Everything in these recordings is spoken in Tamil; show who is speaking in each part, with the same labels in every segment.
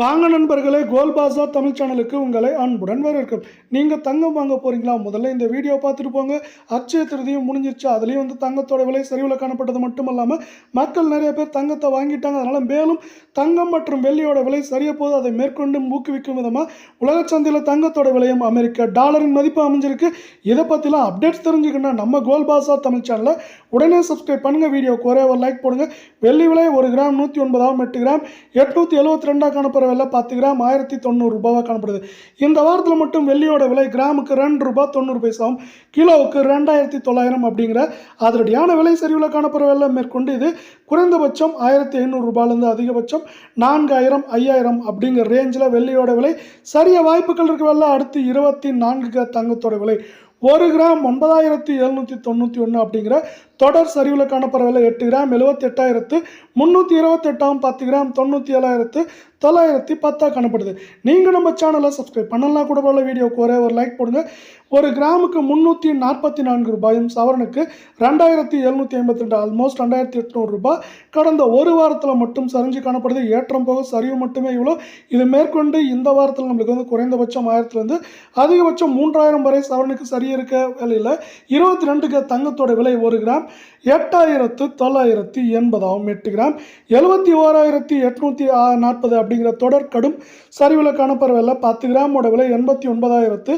Speaker 1: வாங்க நண்பர்களே கோல்பாசா தமிழ் சேனலுக்கு உங்களை அன்புடன் வரவேற்கும். நீங்கள் தங்கம் வாங்க போறீங்களா? முதல்ல இந்த வீடியோ பார்த்துட்டு போங்க. அச்சய திருதியும் முடிஞ்சிருச்சு. அதுலேயும் வந்து தங்கத்தோட விலை சரிவில் காணப்பட்டது மட்டும் இல்லாமல் மக்கள் நிறைய பேர் தங்கத்தை வாங்கிட்டாங்க. அதனால் மேலும் தங்கம் மற்றும் வெள்ளியோட விலை சரிய போது அதை மேற்கொண்டு ஊக்குவிக்கும் விதமாக உலக சந்தையில் தங்கத்தோட விலையும் அமெரிக்க டாலரின் மதிப்பு அமைஞ்சிருக்கு. இதை பற்றிலாம் அப்டேட்ஸ் தெரிஞ்சுக்கணும் நம்ம கோல்பாசா தமிழ் சேனலை உடனே சப்ஸ்கிரைப் பண்ணுங்கள் வீடியோக்கு ஒரே ஒரு லைக் போடுங்க. வெள்ளி விலை ஒரு கிராம் நூற்றி ஒன்பதாம் எட்டு கிராம் எட்நூற்றி எழுபத்தி ரெண்டாக காணப்படுற விலை பத்து கிராம் ஆயிரத்தி தொண்ணூறு ரூபாவாக காணப்படுது. இந்த வாரத்தில் மட்டும் வெள்ளியோட விலை கிராமுக்கு ரெண்டு ரூபாய் தொண்ணூறு பைசாவும் கிலோவுக்கு ரெண்டாயிரத்தி தொள்ளாயிரம் அப்படிங்கிற அதிரடியான விலை சரிவில் காணப்படுற விலை மேற்கொண்டு இது குறைந்தபட்சம் ஆயிரத்தி ஐநூறு ரூபாயிலேருந்து அதிகபட்சம் நான்காயிரம் ஐயாயிரம் அப்படிங்கிற ரேஞ்சில் வெள்ளியோட விலை சரிய வாய்ப்புகள் இருக்க விலை அடுத்து இருபத்தி நான்கு தங்கத்தோட விலை. ஒரு கிராம் ஒன்பதாயிரத்தி எழுநூற்றி தொண்ணூற்றி ஒன்று அப்படிங்கிற தொடர் சரிவில் காணப்படுற விலை எட்டு கிராம் எழுபத்தெட்டாயிரத்து முந்நூற்றி இருபத்தெட்டாம் பத்து கிராம் தொண்ணூற்றி ஏழாயிரத்து தொள்ளாயிரத்தி பத்தாக காணப்படுது. நீங்கள் நம்ம சேனலை சப்ஸ்கிரைப் பண்ணலாம் கூட போல வீடியோக்கு ஒரே ஒரு லைக் போடுங்க. ஒரு கிராமுக்கு முந்நூற்றி நாற்பத்தி நான்கு ரூபாயும் சவரனுக்கு ரெண்டாயிரத்தி எழுநூற்றி ஐம்பத்தி ரெண்டு ஆல்மோஸ்ட் ரெண்டாயிரத்தி எட்நூறு ரூபாய். கடந்த ஒரு வாரத்தில் மட்டும் சரிஞ்சு காணப்படுது. ஏற்றம் போக சரிவு மட்டுமே இவ்வளோ இது மேற்கொண்டு இந்த வாரத்தில் நம்மளுக்கு வந்து குறைந்தபட்சம் ஆயிரத்துலேருந்து அதிகபட்சம் மூன்றாயிரம் வரை சவரனுக்கு சரியாக இருக்க விலையில் இருபத்தி ரெண்டுக்கு தங்கத்தோட விலை ஒரு கிராம். எட்டாயிரத்து தொள்ளாயிரத்தி எண்பதாகும் எட்டு கிராம். எழுபத்தி ஓராயிரத்தி எட்நூற்றி நாற்பது அப்படிங்கிற தொடர் கடும் சரிவில் காணப்படுற விலை பத்து கிராமோட விலை எண்பத்தி ஒன்பதாயிரத்து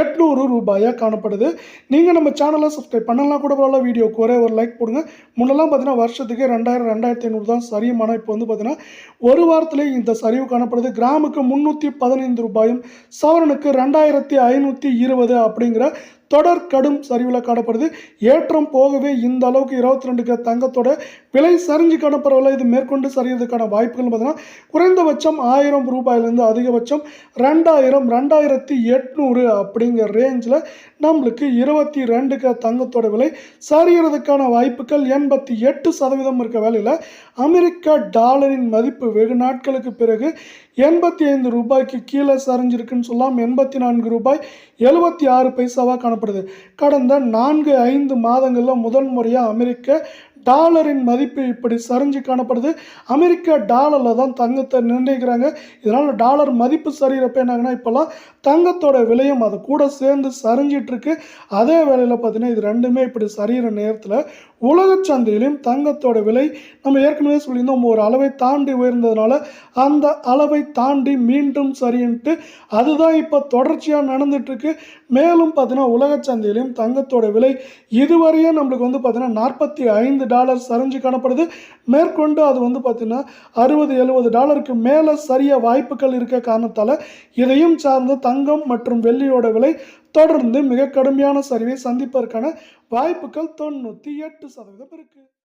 Speaker 1: எட்நூறு ரூபாயாக காணப்படுது. நீங்கள் நம்ம சேனலை சப்ஸ்கிரைப் பண்ணலாம் கூட பரவாயில்ல வீடியோக்கு ஒரே ஒரு லைக் போடுங்க. முன்னெல்லாம் பார்த்தீங்கன்னா வருஷத்துக்கு ரெண்டாயிரம் ரெண்டாயிரத்தி ஐநூறு தான் சரியுமான இப்போ வந்து பார்த்தீங்கன்னா ஒரு வாரத்திலே இந்த சரிவு காணப்படுது. கிராமுக்கு முந்நூற்றி பதினைந்து ரூபாயும் சவரனுக்கு ரெண்டாயிரத்தி ஐநூற்றி இருபது அப்படிங்கிற தொடர் கடும் சரிவில் காணப்படுது. ஏற்றம் போகவே இந்த அளவுக்கு இருபத்தி ரெண்டுக்கு தங்கத்தோட விலை சரிஞ்சு காணப்படவில்லை இது மேற்கொண்டு சரியறதுக்கான வாய்ப்புகள் பார்த்தீங்கன்னா குறைந்தபட்சம் ஆயிரம் ரூபாயிலேருந்து அதிகபட்சம் ரெண்டாயிரம் ரெண்டாயிரத்தி எட்நூறு அப்படிங்கிற ரேஞ்சில் நம்மளுக்கு இருபத்தி ரெண்டுக்கு தங்கத்தோட விலை சரியறதுக்கான வாய்ப்புகள் எண்பத்தி எட்டு சதவீதம் இருக்க வேலையில் அமெரிக்க டாலரின் மதிப்பு வெகு நாட்களுக்கு பிறகு எண்பத்தி ஐந்து ரூபாய்க்கு கீழே சரிஞ்சிருக்குன்னு சொல்லலாம் எண்பத்தி நான்கு ரூபாய் எழுபத்தி ஆறு பைசாவாக காணப்படுது. கடந்த நான்கு ஐந்து மாதங்களில் முதல் முறையாக அமெரிக்க டாலரின் மதிப்பு இப்படி சரிஞ்சு காணப்படுது. அமெரிக்க டாலரில் தான் தங்கத்தை நிர்ணயிக்கிறாங்க. இதனால் டாலர் மதிப்பு சரிகிறப்ப என்னாங்கன்னா இப்போல்லாம் தங்கத்தோட விலையும் அது கூட சேர்ந்து சரிஞ்சிட்ருக்கு. அதே வேளையில் பார்த்தீங்கன்னா இது ரெண்டுமே இப்படி சரிகிற நேரத்தில் உலக சந்தையிலும் தங்கத்தோட விலை நம்ம ஏற்கனவே சொல்லியிருந்தோம் ஒரு அளவை தாண்டி உயர்ந்ததுனால அந்த அளவை தாண்டி மீண்டும் சரின்ட்டு அதுதான் இப்போ தொடர்ச்சியாக நடந்துட்டுருக்கு மேலும் பார்த்தீங்கன்னா உலக சந்தையிலையும் தங்கத்தோட விலை இதுவரையே நம்மளுக்கு வந்து பார்த்தீங்கன்னா நாற்பத்தி ஐந்து டாலர் சரிஞ்சு காணப்படுது. மேற்கொண்டு அது வந்து பார்த்திங்கன்னா அறுபது எழுபது டாலருக்கு மேலே சரிய வாய்ப்புகள் இருக்க காரணத்தால் இதையும் சார்ந்து தங்கம் மற்றும் வெள்ளியோட விலை தொடர்ந்து மிக கடுமையான சரிவை சந்திப்பதற்கான வாய்ப்புகள் தொண்ணூற்றி எட்டு சதவீதம் இருக்குது